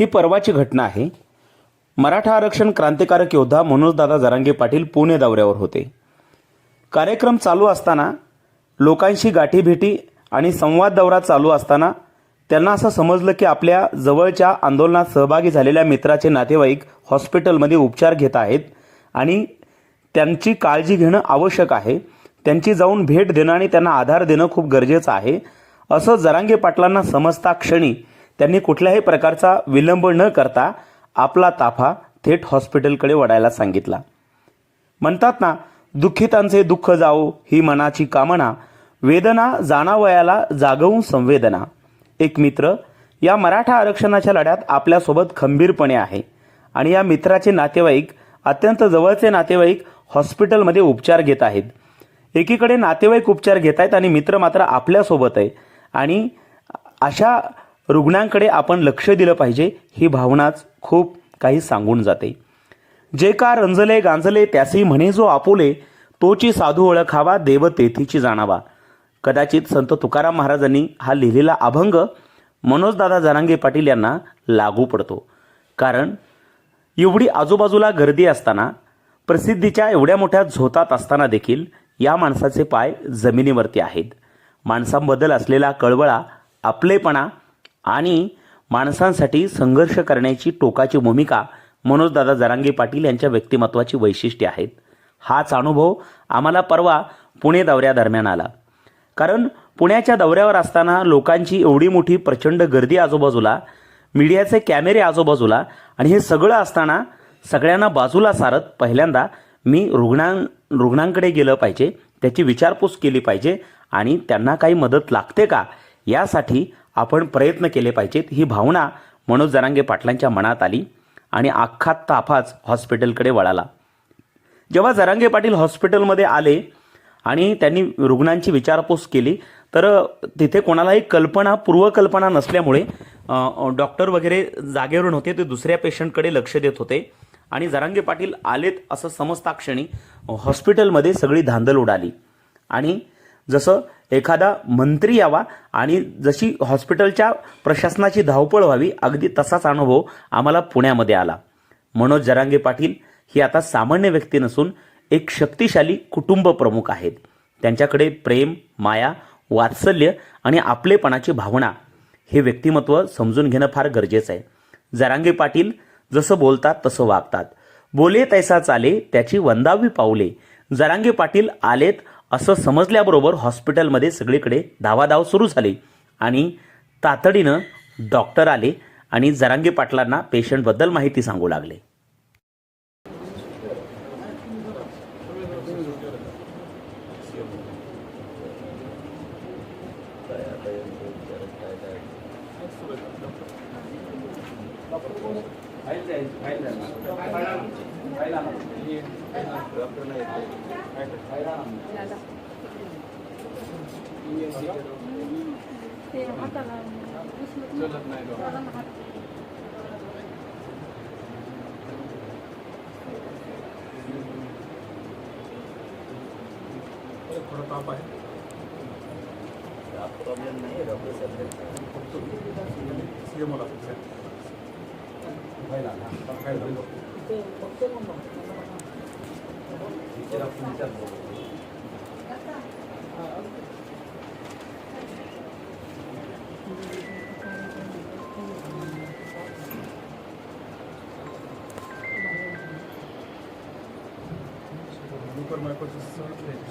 ही परवाची घटना आहे. मराठा आरक्षण क्रांतिकारक योद्धा मनोजदादा जरांगे पाटील पुणे दौऱ्यावर होते. कार्यक्रम चालू असताना लोकांशी गाठीभेटी आणि संवाद दौरा चालू असताना त्यांना असं समजलं की आपल्या जवळच्या आंदोलनात सहभागी झालेल्या मित्राचे नातेवाईक हॉस्पिटलमध्ये उपचार घेत आहेत आणि त्यांची काळजी घेणं आवश्यक आहे. त्यांची जाऊन भेट देणं आणि त्यांना आधार देणं खूप गरजेचं आहे. असं जरांगे पाटलांना समजता क्षणी त्यांनी कुठल्याही प्रकारचा विलंब न करता आपला ताफा थेट हॉस्पिटलकडे वळायला सांगितला. म्हणतात ना दुःखितांचे दुःख जाओ ही मनाची कामना वेदना जाणावयाला जागवून संवेदना. एक मित्र या मराठा आरक्षणाच्या लढ्यात आपल्यासोबत खंबीरपणे आहे आणि या मित्राचे नातेवाईक अत्यंत जवळचे नातेवाईक हॉस्पिटलमध्ये उपचार घेत आहेत. एकीकडे नातेवाईक उपचार घेत आहेत आणि मित्र मात्र आपल्यासोबत आहे आणि अशा रुग्णांकडे आपण लक्ष दिलं पाहिजे ही भावनाच खूप काही सांगून जाते. जे का रंजले गांजले त्यासी म्हणे जो आपुले तोची साधू ओळखावा देव तेथीची जाणावा. कदाचित संत तुकाराम महाराजांनी हा लिहिलेला अभंग मनोजदादा जरांगे पाटील यांना लागू पडतो. कारण एवढी आजूबाजूला गर्दी असताना प्रसिद्धीच्या एवढ्या मोठ्या झोतात असताना देखील या माणसाचे पाय जमिनीवरती आहेत. माणसांबद्दल असलेला कळवळा आपलेपणा आणि माणसांसाठी संघर्ष करण्याची टोकाची भूमिका मनोजदादा जरांगे पाटील यांच्या व्यक्तिमत्वाची वैशिष्ट्ये आहेत. हाच अनुभव आम्हाला परवा पुणे दौऱ्यादरम्यान आला. कारण पुण्याच्या दौऱ्यावर असताना लोकांची एवढी मोठी प्रचंड गर्दी आजूबाजूला मीडियाचे कॅमेरे आजूबाजूला आणि हे सगळं असताना सगळ्यांना बाजूला सारत पहिल्यांदा मी रुग्णां रुग्णांकडे गेलं पाहिजे त्याची विचारपूस केली पाहिजे आणि त्यांना काही मदत लागते का? यासाठी आपण प्रयत्न केले पाहिजेत ही भावना मनोज जरांगे पाटलांच्या मनात आली आणि अख्खा ताफाच हॉस्पिटलकडे वळाला. जेव्हा जरांगे पाटील हॉस्पिटलमध्ये आले आणि त्यांनी रुग्णांची विचारपूस केली तर तिथे कोणालाही कल्पना पूर्वकल्पना नसल्यामुळे डॉक्टर वगैरे जागेवरून होते ते दुसऱ्या पेशंटकडे लक्ष देत होते आणि जरांगे पाटील आलेत असं समजता क्षणी हॉस्पिटलमध्ये सगळी धांदल उडाली. आणि जसं एखादा मंत्री यावा आणि जशी हॉस्पिटलच्या प्रशासनाची धावपळ व्हावी अगदी तसाच अनुभव आम्हाला पुण्यामध्ये आला. मनोज जरांगे पाटील ही आता सामान्य व्यक्ती नसून एक शक्तिशाली कुटुंब प्रमुख आहेत. त्यांच्याकडे प्रेम माया वात्सल्य आणि आपलेपणाची भावना हे व्यक्तिमत्व समजून घेणं फार गरजेचं आहे. जरांगे पाटील जसं बोलतात तसं वागतात. बोले तैसा चाले त्याची वंदावी पावले जरांगे पाटील आलेत असं समजल्याबरोबर हॉस्पिटलमध्ये सगळीकडे धावाधाव सुरू झाली आणि तातडीनं डॉक्टर आले आणि जरांगे पाटलांना पेशंटबद्दल माहिती सांगू लागले ते हाताला उचलत नाही हात थोडा Tirar o filme da boca. formar posição à frente.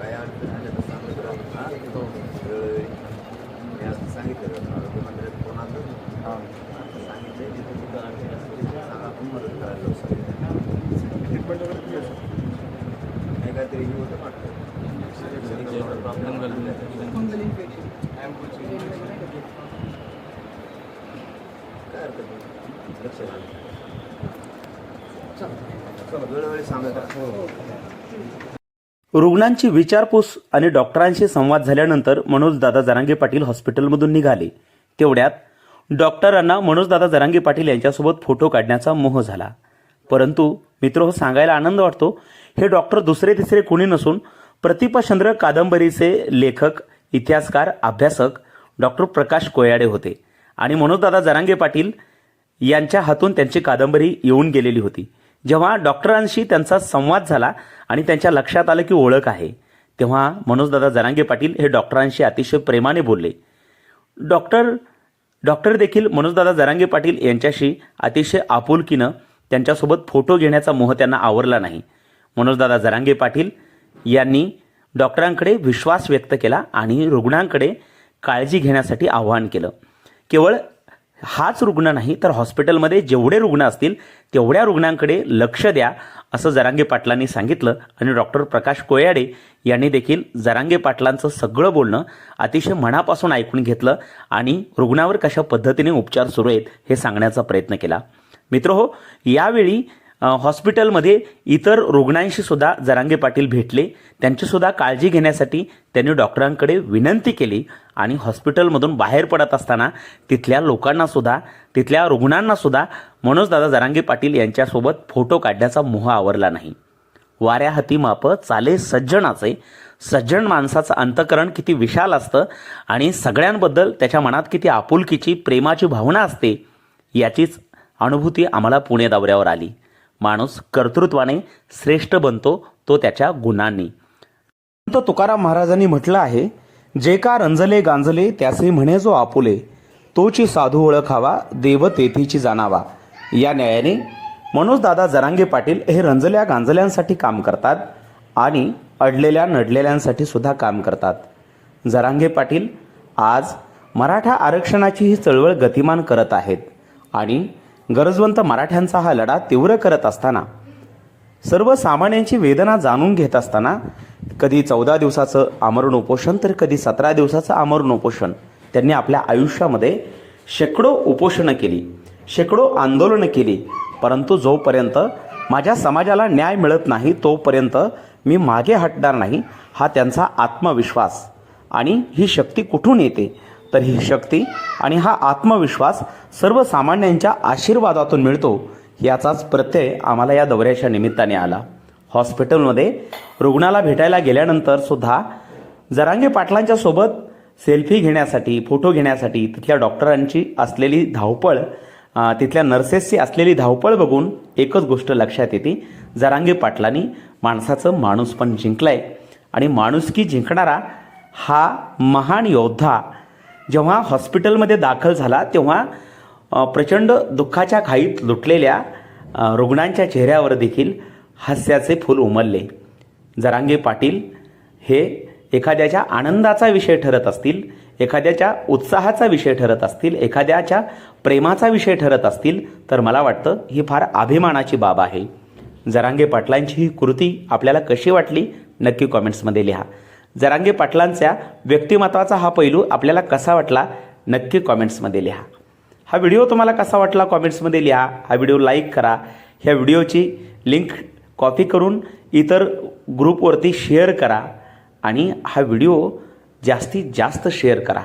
काय अडचण आल्या तर सांगत राहा वेळोवेळी मी असं सांगितलं आरोग्य मंत्र्यात फोन आलं आता सांगितलंय तिथे कुठं अडचण असेल तिथे सांगा आपण मदत करायला लावू सगळे. ट्रीटमेंट वगैरे फ्री असेल नाही काहीतरी हे होतं वाटतं काय हरकत नाही वेळोवेळी सांगत रुग्णांची विचारपूस आणि डॉक्टरांशी संवाद झाल्यानंतर मनोजदादा जरांगे पाटील हॉस्पिटलमधून निघाले. तेवढ्यात डॉक्टरांना मनोजदादा जरांगे पाटील यांच्यासोबत फोटो काढण्याचा मोह झाला. परंतु मित्र हो सांगायला आनंद वाटतो. हे डॉक्टर दुसरे तिसरे कोणी नसून प्रतिपचंद्र कादंबरीचे लेखक इतिहासकार अभ्यासक डॉक्टर प्रकाश कोयाडे होते. आणि मनोजदादा जरांगे पाटील यांच्या हातून त्यांची कादंबरी येऊन गेलेली होती. जेव्हा डॉक्टरांशी त्यांचा संवाद झाला आणि त्यांच्या लक्षात आलं की ओळख आहे तेव्हा मनोजदादा जरांगे पाटील हे डॉक्टरांशी अतिशय प्रेमाने बोलले. डॉक्टर डॉक्टर देखील मनोजदादा जरांगे पाटील यांच्याशी अतिशय आपुलकीनं त्यांच्यासोबत फोटो घेण्याचा मोह त्यांना आवरला नाही. मनोजदादा जरांगे पाटील यांनी डॉक्टरांकडे विश्वास व्यक्त केला आणि रुग्णांकडे काळजी घेण्यासाठी आवाहन केलं. केवळ हाच रुग्ण नाही तर हॉस्पिटलमध्ये जेवढे रुग्ण असतील तेवढ्या रुग्णांकडे लक्ष द्या असं जरांगे पाटलांनी सांगितलं. आणि डॉक्टर प्रकाश कोयाडे यांनी देखील जरांगे पाटलांचं सगळं बोलणं अतिशय मनापासून ऐकून घेतलं आणि रुग्णावर कशा पद्धतीने उपचार सुरू आहेत हे सांगण्याचा प्रयत्न केला. मित्र हो यावेळी हॉस्पिटलमध्ये इतर रुग्णांशी सुद्धा जरांगे पाटील भेटले. त्यांचीसुद्धा काळजी घेण्यासाठी त्यांनी डॉक्टरांकडे विनंती केली आणि हॉस्पिटलमधून बाहेर पडत असताना तिथल्या लोकांनासुद्धा तिथल्या रुग्णांनासुद्धा मनोजदादा जरांगे पाटील यांच्यासोबत फोटो काढण्याचा मोह आवरला नाही. वाऱ्या हाती माप चाले सज्जनाचे. सज्जन माणसाचं अंतकरण किती विशाल असतं आणि सगळ्यांबद्दल त्याच्या मनात किती आपुलकीची प्रेमाची भावना असते याचीच अनुभूती आम्हाला पुणे दौऱ्यावर आली. माणूस कर्तृत्वाने श्रेष्ठ बनतो तो त्याच्या गुणांनी. संत तुकाराम महाराजांनी म्हटलं आहे जे का रंजले गांजले त्याचे म्हणे जो आपुले. तोची साधू ओळखावा देव तेथीची जाणावा. या न्यायाने मनोजदादा जरांगे पाटील हे रंजल्या गांजल्यांसाठी काम करतात आणि अडलेल्या नडलेल्यांसाठी सुद्धा काम करतात. जरांगे पाटील आज मराठा आरक्षणाची ही चळवळ गतिमान करत आहेत आणि गरजवंत मराठ्यांचा हा लढा तीव्र करत असताना सर्वसामान्यांची वेदना जाणून घेत असताना कधी चौदा दिवसाचं आमरण उपोषण तर कधी सतरा दिवसाचं आमरण उपोषण त्यांनी आपल्या आयुष्यामध्ये शेकडो उपोषणं केली शेकडो आंदोलनं केली परंतु जोपर्यंत माझ्या समाजाला न्याय मिळत नाही तोपर्यंत मी मागे हटणार नाही हा त्यांचा आत्मविश्वास आणि ही शक्ती कुठून येते? तर ही शक्ती आणि हा आत्मविश्वास सर्वसामान्यांच्या आशीर्वादातून मिळतो याचाच प्रत्यय आम्हाला या दौऱ्याच्या निमित्ताने आला. हॉस्पिटलमध्ये रुग्णाला भेटायला गेल्यानंतर सुद्धा जरांगे पाटलांच्या सोबत सेल्फी घेण्यासाठी फोटो घेण्यासाठी तिथल्या डॉक्टरांची असलेली धावपळ तिथल्या नर्सेसची असलेली धावपळ बघून एकच गोष्ट लक्षात येते. जरांगे पाटलांनी माणसाचं माणूस पण जिंकलं जिंकलंय आणि माणुसकी जिंकणारा हा महान योद्धा जेव्हा हॉस्पिटलमध्ये दाखल झाला तेव्हा प्रचंड दुःखाच्या खाईत लुटलेल्या रुग्णांच्या चेहऱ्यावर देखील हास्याचे फूल उमलले. जरांगे पाटील हे एखाद्याच्या आनंदाचा विषय ठरत असतील एखाद्याच्या उत्साहाचा विषय ठरत असतील एखाद्याच्या प्रेमाचा विषय ठरत असतील तर मला वाटतं ही फार अभिमानाची बाब आहे. जरांगे पाटलांची ही कृती आपल्याला कशी वाटली नक्की कॉमेंट्समध्ये लिहा. जरांगे पाटलांच्या व्यक्तिमत्वाचा हा पैलू आपल्याला कसा वाटला नक्की कॉमेंट्समध्ये लिहा. हा व्हिडिओ तुम्हाला कसा वाटला कॉमेंट्समध्ये लिहा. हा व्हिडिओ लाईक करा. ह्या व्हिडिओची लिंक कॉपी करून इतर ग्रुपवरती शेअर करा आणि हा व्हिडिओ जास्तीत जास्त शेअर करा.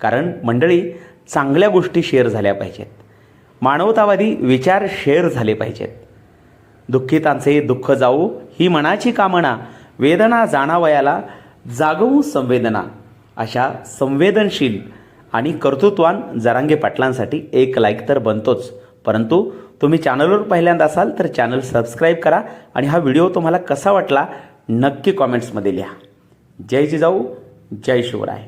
कारण मंडळी चांगल्या गोष्टी शेअर झाल्या पाहिजेत. मानवतावादी विचार शेअर झाले पाहिजेत. दुःखितांचे दुःख जाऊ ही मनाची कामना वेदना जाणावयाला जागवू संवेदना अशा संवेदनशील आणि कर्तृत्वान जरांगे पाटलांसाठी एक लाईक तर बनतोच. परंतु तुम्ही चॅनलवर पहिल्यांदा असाल तर चॅनल सबस्क्राईब करा आणि हा व्हिडिओ तुम्हाला कसा वाटला नक्की कॉमेंट्समध्ये लिहा. जय जिजाऊ जय शिवराय.